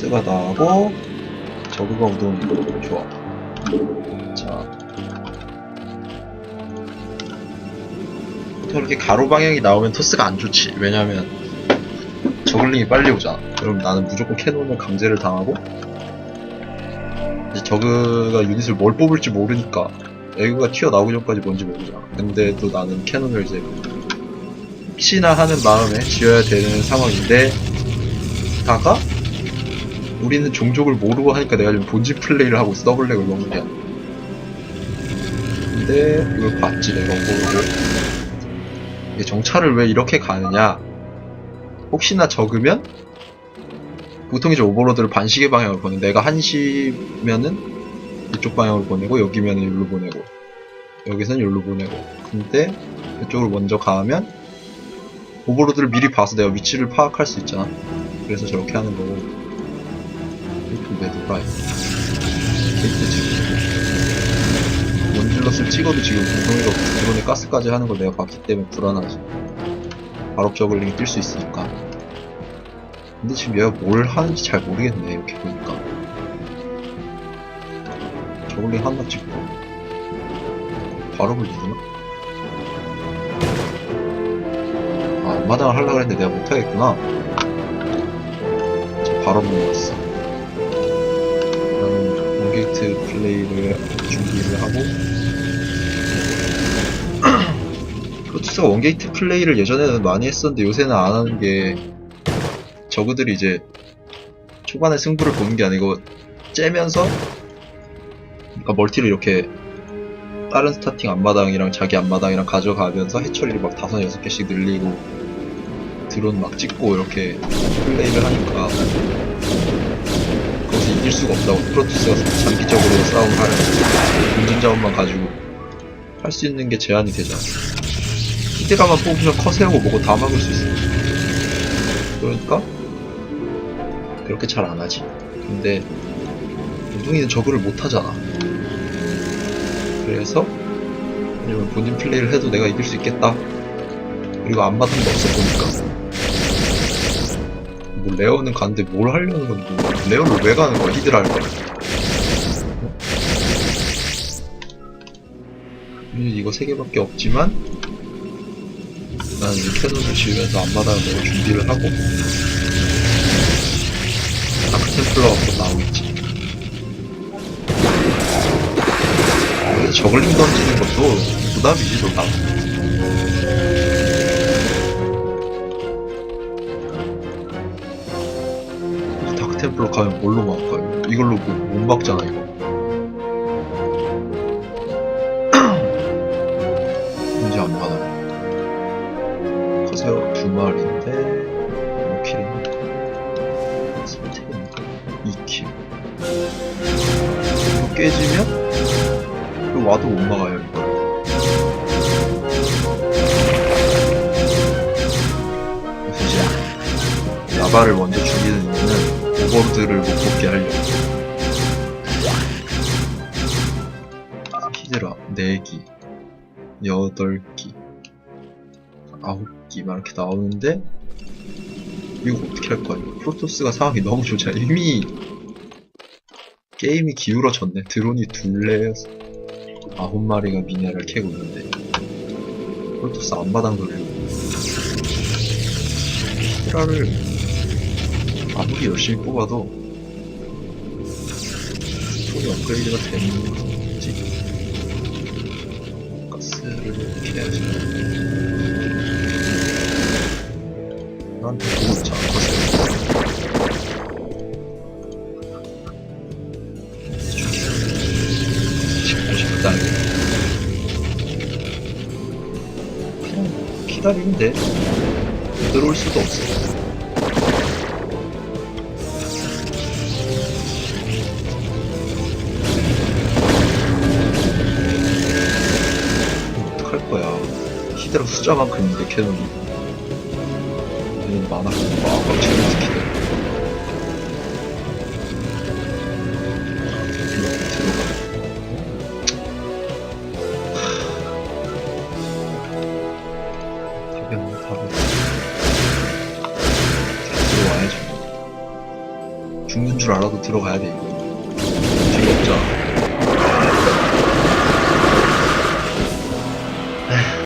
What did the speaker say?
프로토스가 나오고 저그가 우동 좋아. 자. 또 이렇게 가로 방향이 나오면 토스가 안 좋지. 왜냐면 저글링이 빨리 오잖아. 그럼 나는 무조건 캐논을 강제를 당하고 이제 저그가 유닛을 뭘 뽑을지 모르니까 에그가 튀어나오기 전까지 뭔지 모르잖아. 근데 또 나는 캐논을 이제 혹시나 하는 마음에 지어야 되는 상황인데 다가 우리는 종족을 모르고 하니까 내가 지금 본진 플레이를 하고 있어. 게 아니야 근데 이걸 봤지 내가 모르고 이게 정찰을 왜 이렇게 가느냐. 혹시나 적으면 보통 이제 오버로드를 반시계 방향으로 보내 내가 한시면은 이쪽 방향으로 보내고 여기면은 여기로 보내고 여기서는 여기로 보내고. 근데 이쪽으로 먼저 가면 오버로드를 미리 봐서 내가 위치를 파악할 수 있잖아. 그래서 저렇게 하는 거고 돌아요 게이트 지금 원질럿을 찍어도 지금 구성이가 드론에 가스까지 하는 걸 내가 봤기 때문에 불안하지. 발업 저글링이 뛸 수 있으니까. 근데 지금 얘가 뭘 하는지 잘 모르겠네 이렇게 보니까. 저글링 하나 찍고. 발업을 누르나? 아 앞마당을 하려고 했는데 내가 못하겠구나. 저 발업을 눌렀어 원게이트 플레이를 준비를 하고 프로토스가 원게이트 플레이를 예전에는 많이 했었는데 요새는 안 하는 게 저그들이 이제 초반에 승부를 보는 게 아니고 째면서 그러니까 멀티를 이렇게 다른 스타팅 앞마당이랑 자기 앞마당이랑 가져가면서 해처리를 막 다섯 여섯 개씩 늘리고 드론 막 찍고 이렇게 플레이를 하니까 이길 수가 없다고 프로토스가 장기적으로 싸움을 하려면 공진 자원만 가지고 할 수 있는 게 제한이 되잖아. 이때가만 뽑으면 커세하고 뭐고 다 막을 수 있어. 그러니까 그렇게 잘 안 하지. 근데 우둥이는 저그를 못 하잖아. 그래서 본인 플레이를 해도 내가 이길 수 있겠다. 그리고 안 받은 거 없어 보니까 뭐 레어는 가는데 뭘 하려는 뭐 레어를 왜 가는 거야? 히드라 할 거야. 유닛 이거 세 개밖에 없지만 나는 이 캐논을 지으면서 앞마당을 내가 준비를 하고 다크템플러가 곧 나오겠지. 저글링 던지는 것도 부담이지 너 나. 다 크템플러 가면 뭘로 막을까요? 이걸로 뭐, 못 막잖아 이거 이제 안 받아 커세어 두 마리인데 몇 킬인가? 3킬인가? 2킬 이거 깨지면 이거 와도 못 막아요 이거 야바를 먼저 오버로드를 못 뽑게 하려고. 히드라 4기 8기 9기 막 이렇게 나오는데 이거 어떻게 할 거야? 프로토스가 상황이 너무 좋잖아? 이미 게임이 기울어졌네. 드론이 둘레여서 아홉 마리가 미네랄 캐고 있는데 프로토스 앞마당 돌리고. 히드라를 아무리 열심히 뽑아도 손이 업그레이드가 되는 거지 가스를 캐야지. 난 싶고 싶다 그냥 기다리면 돼. 들어올 수도 없어 히드라 숫자만큼인데, 캐논이. 얘는 많아. 막 스킬을. 들어가. 답이 없네, 답이 없네. 들어와야죠. 죽는 줄 알아도 들어가야 돼 이거